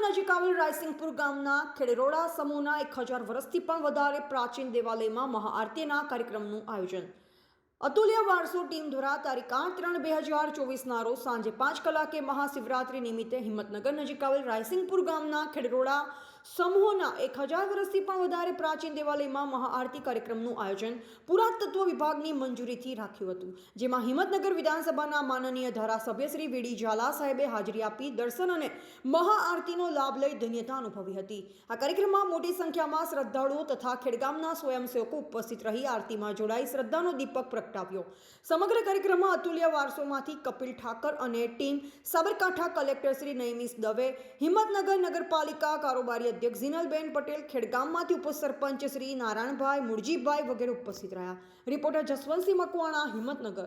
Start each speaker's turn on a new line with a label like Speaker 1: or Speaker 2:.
Speaker 1: નજીક આવેલ રાયસિંગપુર ગામના ખેડરોડા સમૂહના એક હજાર વર્ષથી પણ વધારે પ્રાચીન દેવાલયમાં મહાઆરતીના કાર્યક્રમનું આયોજન. અતુલ્ય વારસો ટીમ દ્વારા તારીખ આઠ ત્રણ બે હજાર ચોવીસના રોજ સાંજે પાંચ કલાકે મહાશિવરાત્રિ નિમિત્તે હિંમતનગર નજીક આવેલ રાયસિંગપુર ગામના ખેડરોડા સમૂહના એક હજાર વર્ષથી પણ વધારે પ્રાચીન દેવાલયમાં મહાઆરતી કાર્યક્રમનું આયોજન પુરાતત્વ વિભાગની મંજૂરીથી રાખ્યું હતું, જેમાં હિંમતનગર વિધાનસભાના માનનીય ધારાસભ્ય શ્રી વીડી ઝાલા સાહેબે હાજરી આપી દર્શન અને મહાઆરતીનો લાભ લઈ ધન્યતા અનુભવી હતી. આ કાર્યક્રમમાં મોટી સંખ્યામાં શ્રદ્ધાળુઓ તથા ખેડગામના સ્વયંસેવકો ઉપસ્થિત રહી આરતીમાં જોડાઈ શ્રદ્ધાનો દીપક પ્રગટાવ્યો. સમગ્ર કાર્યક્રમમાં અતુલ્ય વારસોમાંથી કપિલ ઠાકર અને ટીમ સાબરકાંઠા કલેક્ટર શ્રી નૈમિસ દવે, હિંમતનગર નગરપાલિકા કારોબારી અધ્યક્ષ ઝીનલબેન પટેલ ખેડગામમાંથી ઉપસરપંચ શ્રી નારાયણભાઈ મુરજીભાઈ વગેરે ઉપસ્થિત રહ્યા. રિપોર્ટર જસવંતસિંહ મકવાણા, હિંમતનગર.